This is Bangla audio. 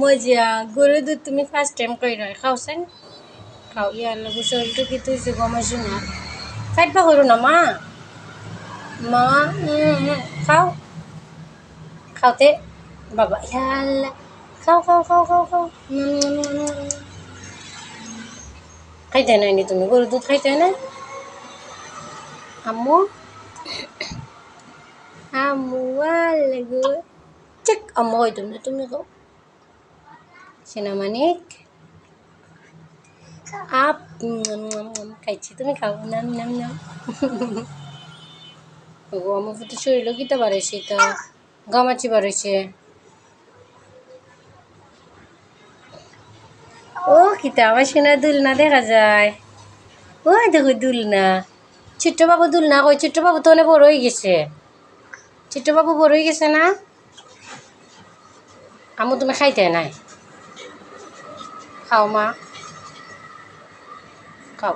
মজা গরু দুধ তুমি ফার্স্ট টাইম কই রয় খাওছেন খাও ইয়ার লাগে শরীরটা কি তুই গমাইছো না। খাইবা করো না, মা? মা খাও। খাওতে, বাবা ইয়াল্লা খাও খাও খাও খাও খাও। খাইতে নাই নি তুমি? গরু দুধ খাইতে না? আম্মু? আম্মু আল্লাগো চেক, আম্মু হয়তো না তুমি খাও। সিনামানিক আপ খাইছি তুমি খাও নাম নাম নাম ও তো শরীর গীতা বাড়াইছে তা গামাচি বাড়াইছে ও কিতা আমার সোনা দুলনা দেখা যায় ওই দেখো দুলনা ছোট্ট বাবু দুলনা কই ছোট্ট বাবু তো অনেক বড় হয়ে গেছে ছোট্ট বাবু বড় হয়ে গেছে না আমু তুমি খাইতে নাই খাও মা খাও